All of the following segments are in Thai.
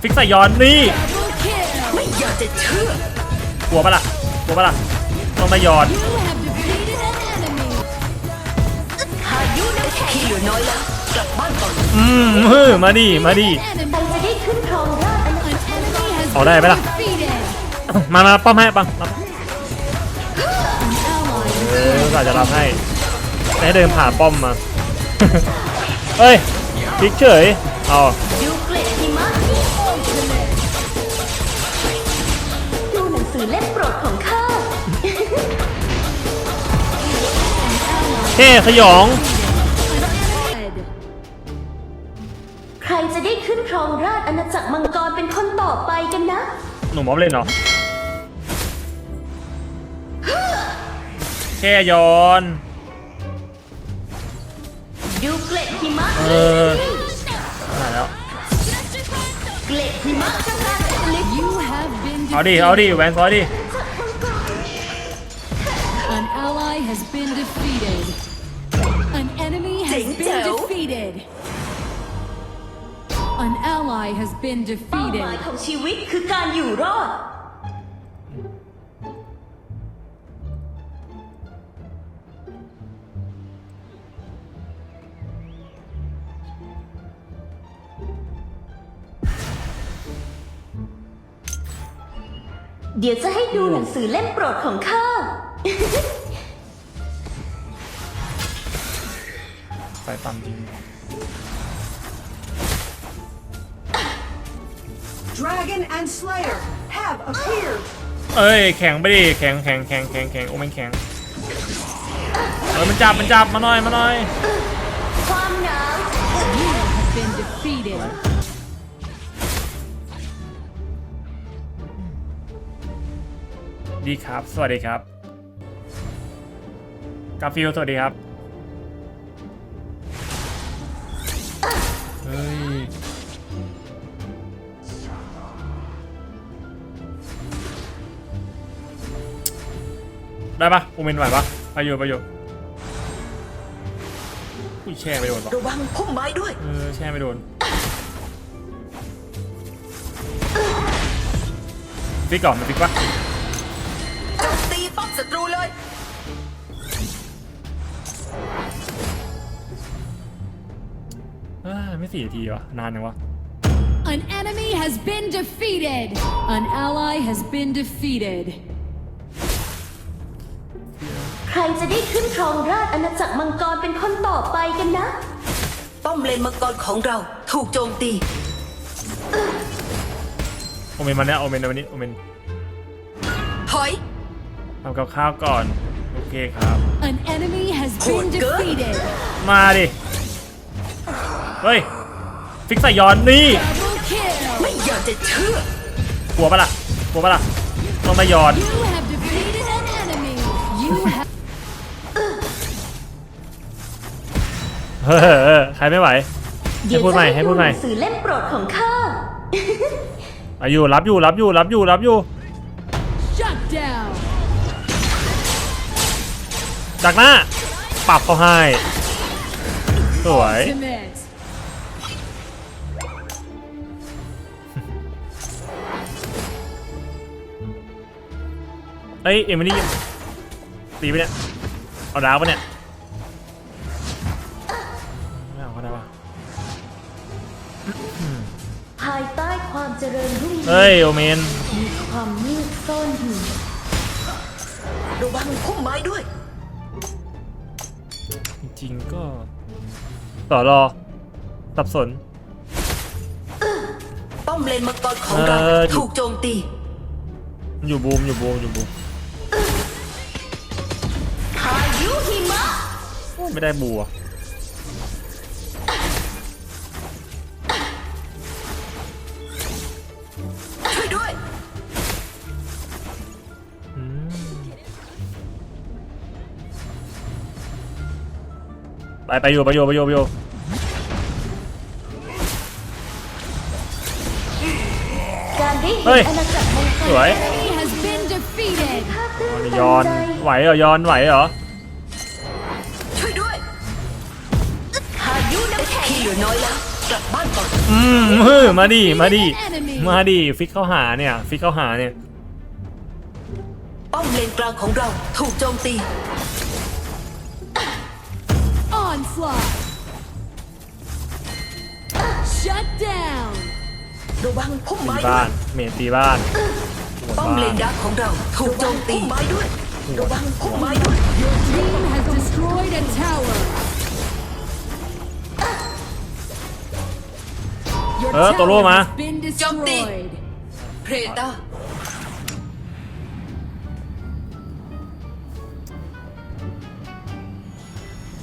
ฟิกใส่ย้อนนี่ Double kill. ไม่อยากจะเชื่อกลัวปะล่ะกลัวปะล่ะต้องได้ย้อน You have defeated an enemy. พาย้อนอืมเฮ้ยมาดิมาดิออกร An enemy has เอาได้ไหมล่ะมามาป้อมให้ปังรับเออก็อาจจะรับให้ให้เดินผ่านป้อมมาเฮ้ยพลิกเฉยเอา เท่สยอง dead. ใครจะได้ขึ้นครองราชอาณาจักรมังกรเป็นคนต่อไปกันนะ หนุ่มมอบเล่นเหรอแค่ย้อน ดูเกล็ดหิมะเออไหนแล้ว เกล็ดหิมะกำลังผลิต You have been เอาดิ เอาดิแหวนซอยดิ An ally has been เป้าห defeated. มายของชีวิตคือการอยู่รอด เดี๋ยวจะให้ดูหนังสือเล่มโปรดของข้าใส่ตามจริง Dragon and Slayer have appeared. เอ้ยแข็งไปดิแข็งแข็งแข็งแข็งแข็งโอ้มันแข็งเออมันจับมันจับมาหน่อยมาหน่อย ความหนาว You have been defeated. ดีครับ สวัสดีครับกาฟิลสวัสดีครับ ได้ปะกูเมนไหวปะไปอยู่ไปอยู่อุ้ยแช่ไม่โดนปะระวังพุ่มไม้ด้วย เออแช่ไม่โดนฟิกก่อนมันฟิกปะโจมตีป้อมศัตรูเลย เอ้ยไม่สี่นาทีวะนานยังวะ An enemy has been defeated. An ally has been defeated. ใครจะได้ขึ้นครองราชอาณาจักรมังกรเป็นคนต่อไปกันนะ ป้อมเลนมังกรของเราถูกโจมตี โอเมนมาเนี่ยโอเมนวันนี้โอเมนถอย ทำกับข้าวก่อน โอเคครับ An enemy has Oh, been good. defeated. มาดิ เฮ้ย ฟิกใส่ย้อนนี่ Double kill. ไม่อยากจะเชื่อกลัวปะล่ะ กลัวปะล่ะ ต้องได้ย้อน You have เฮ้อใครไม่ไหว ให้พูดใหม่ให้พูดใหม่หนังสือเล่มโปรดของข้าอายุรับอยู่รับอยู่รับอยู่รับอยู่ shut down. จากหน้าปรับเขาให้สวย Ultimate. เอ้ยเอ็มไม่ได้ยินตีไปะเนี่ยเอาดาวปะเนี่ย ภายใต้ความเจริญรุ่งเรืเฮ้ยโอเมน มีความมืดซ่อนอยู่ ระวังพุ่มไม้ด้วย จริงๆก็ต่อรอ สับสน ป้อมเลนมังกรของเราเออถูกโจมตี อยู่บูมอยู่บูมอยู่บูมพายุหิมะ ไม่ได้บัวช่ ไปไปอยู่ไปอยู่ไปอยู่ไปอยู่การได้เฮ้เห็ยนอาณาจักรมังกสรวย Enemy has been defeated. ข้าตื้นตันยอนใจไหวเหรอยอนไหวเหรอช่วยด้วยพายุน้ำแข็งที่เหลือน้อยแล้วกลับบ้านก่อนอืมเฮ้ยมาดิมาดิ An enemy. มาดิฟิกเข้าหาเนี่ยฟิกเข้าหาเนี่ยป้อมเลนกลางของเราถูกโจมตี Onslaught. Shut down. ระวังพุ่มตีไม้ด้วบ้ายน เมนตีบ้านหัวป้อมบ้าเลนนดักของเราถูกโจมตีพุ่มไม้ด้วย ระวังพุ่มไม้ด้วย Your team has destroyed a tower. Your เออตัวโล tower มา has been destroyed. เพรตา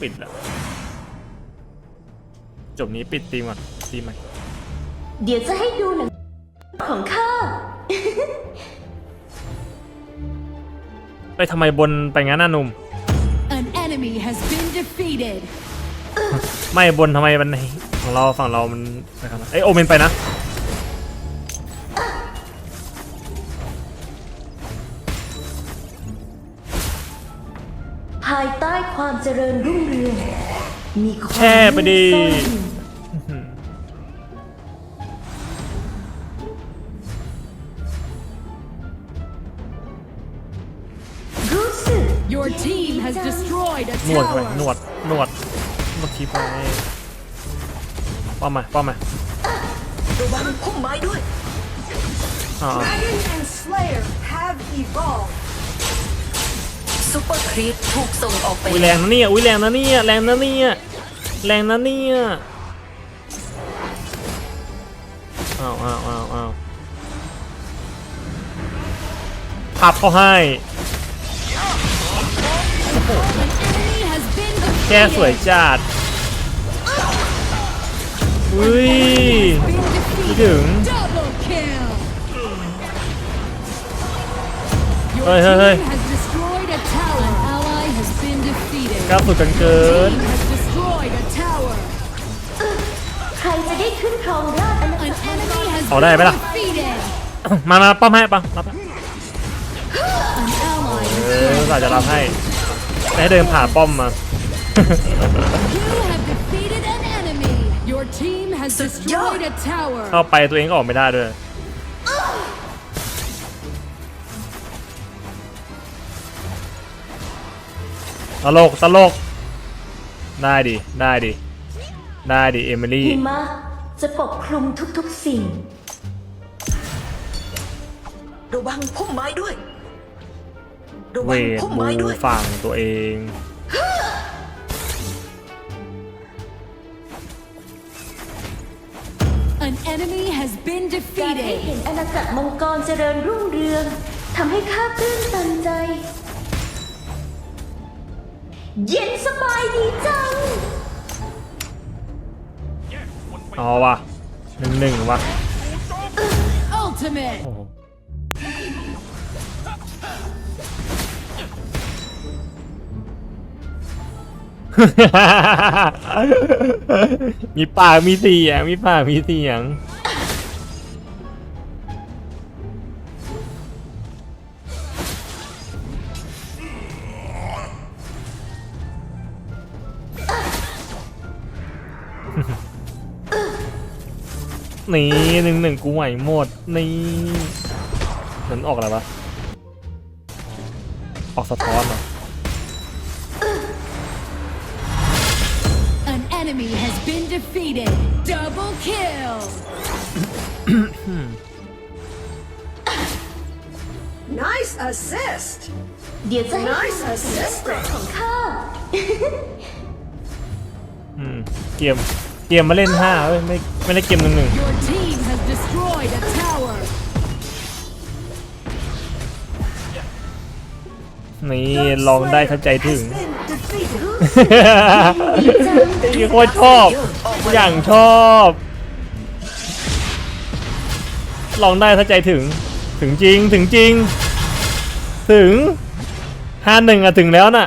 ปิดแล้ว จบนี้ปิดตีมก่อนตีใหม่เดี๋ยวจะให้ดูหนังของข้า ไปทำไมบนไปงั้นน่ะหนุ่ม An enemy has been defeated. ไม่บนทำไมมันของเราฝั่งเรามันไปขนาดเอ้ยโอเมนไปนะ ภายใต้ความเจริญรุ่งเรือง มีความแช่ไปดีมืซ่อนอยู่รู้สึก Your team has destroyed a นวดเข้าไป tower. นวดนวดนวดทีไปป้อมมาป้อมมาระวังพุ่มไม้ด้วย อ่า Dragon and Slayer have evolved. ซุปเปอร์ครีปถูกส่งออกไปอุ้ยแรงนะเนี่ยอุ้ยแรงนะเนี่ยแรงนะเนี่ยแรงนะเนี่ยอ้าวอ้าวอ้าวอ้าวพับเขาให้แค่สวยจัดอุ้ย Been คิด defeated. ถึงเฮ้ยเฮ้ย ก้าวสุดกันเกิน Team has destroyed a tower. ใครจะได้ขึ้นครองราชอาณา An จักร enemy has เอาได้ไหม been ล่ะ defeated. มามาป้อมให้ปังรับให้ An ally เอ has ออาจจะรับให้แต่ให้เดินผ่าป้อมมา You have defeated an enemy. Your team has destroyed a tower. เข้าไปตัวเองก็ออกไม่ได้ด้วย ตลกตลก ได้ดิ ได้ดิ ได้ดิ เอมิลี่หิมะจะปกคลุมทุกๆสิ่ง ระวังพุ่มไม้ด้วยระเววังทพุ่มบูไม้ด้วย ฝั่งตัวเอง An enemy has been การให้เห็ defeated. นอาณาจักรมังกรเจริญรุ่งเรืองทำให้ข้าตื้นตันใจ เย็นสบายดีจัง เอาว่ะหนึ่งหนึ่งว่ะ Ultimate. โอ้โหมีปากมีเสียงมีปากมีเสียง นี่หนึ่งหนึ่งกูไหวหมด นี่นั้นออกอะไรวะ ออกสะท้อนเหรอ An enemy has been defeated. Double kill. Nice assist. เดี๋ยวจะให้ Nice ดูถึงเรื่อง assist. โปรดของข้า อืมเกมเกมมาเล่นห้าเว้ยไม่ไม่ได้เกมหนึ่งหนึ่ง Your team has destroyed a tower. นี่ The ลองได้เข้าใจ Slayer ถึง has been defeated. ไอ้โคตรชอบ อย่างชอบ ลองได้เข้าใจถึง ถึงจริงถึงจริง ถึงห้าหนึ่งอะถึงแล้วน่ะ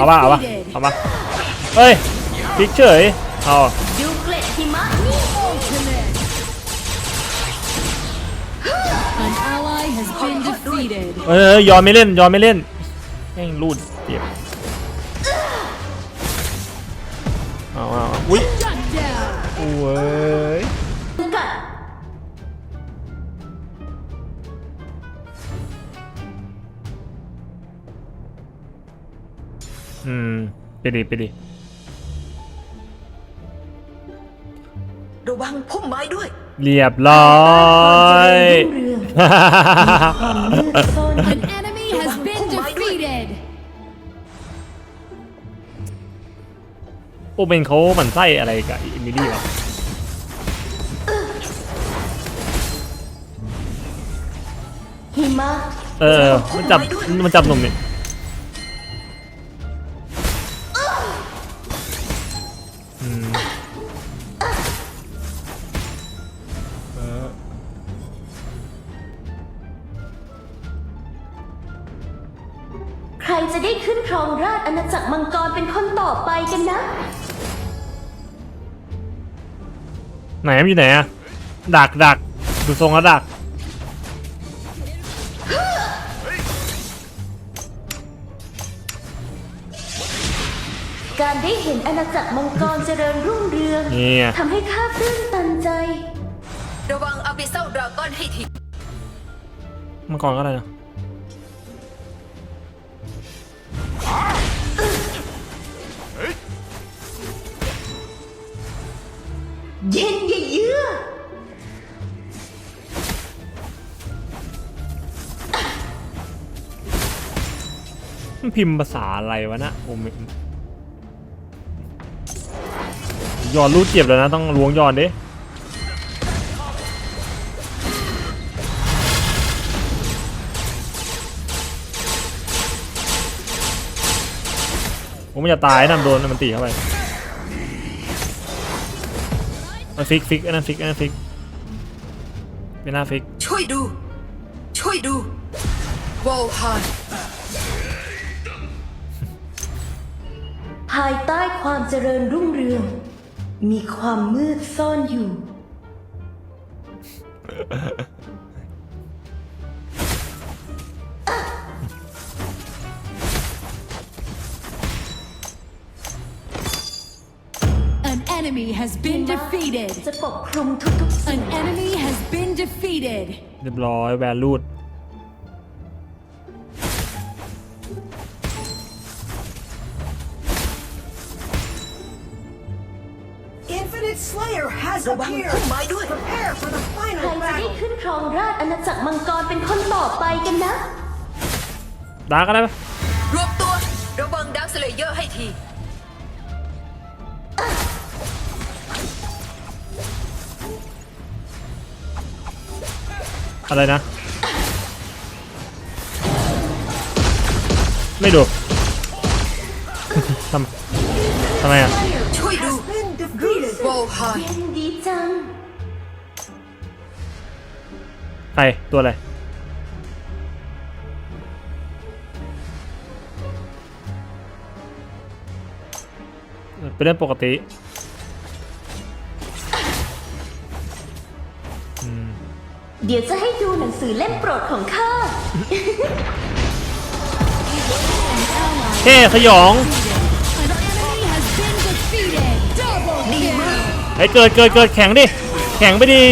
เอาปะเอาปะเอาปะเฮ้ยพิกเฉยเอาเออยอมไม่เล่นยอมไม่เล่นแม่งรูดเจ็บเอาเอาอุ้ยโอ้ย ดิไปดิระวังพุ่มไม้ด้วย เรียบร้อย เรืองความมืดซ่อน An enemy has been defeated. โอเมนเขาหมันไส้อะไรกับอิมิลี่วะหิมะเออมันจับมันจับหนุ่มเนี่ย จะได้ขึ้นครองราชย์อาณาจักรมังกรเป็นคนต่อไปกันนะ ไหนมันอยู่ไหนอะดักดักดูทรงแล้วดัก การได้เห็นอาณาจักรมังกรเจริญรุ่งเรืองนี่ไงทำให้ข้าตื้นตันใจ ระวังอาบิเซลดราก้อนให้ทีมังกรก็ได้นะ เย็นเยือกมันพิมพ์ภาษาอะไรวะนะโอเมนย้อนรูดเจ็บแล้วนะ ต้องล้วงย้อนดิผมมันจะตายนะมันโดนมันตีเข้าไป มันฟิกฟิกอันนั้นฟิกอันนั้นฟิกเป็นหน้าฟิก ช่วยดู ช่วยดูวอลฮานภายใต้ความเจริญรุ่งเรือง มีความมืดซ่อนอยู่ enemy has been defeated. จะปกคลุมทุกๆสิ่ An ง enemy has been defeated. เรียบร้อยแวนรูด Infinite Slayer has ระวัง appeared. พุ่มไม้ด้วย Prepare for the ใคร final จะได้ battle. ขึ้นครองราชย์อาณาจักรมังกรเป็นคนต่อไปกันนะ ดาร์กก็ได้ปะ อะไรนะ ไม่ดูทำทำไมอะ ช่วยดู Been defeated. วอลฮานเย็นดีจังใครตัวอะไรเป็นเรื่องปกติ เดี๋ยวจะให้ดูหนังสือเล่มโปรดของข้าเฮ้สยอง An enemy has been defeated. Double kill. ไอ้ยเกิดเกิดเกิดแข็งดิ แข็งไปดิ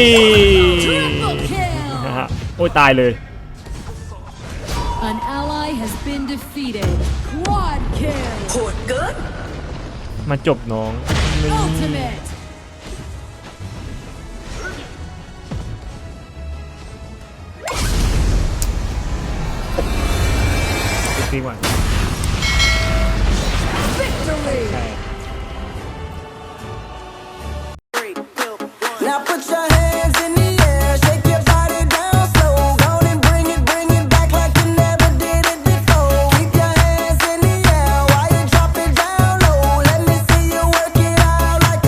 Triple นะ kill. ฮะ โอ้ยตายเลย An ally has been defeated. Quad kill. โหดเกินมาจบน้องนี่ Ultimate.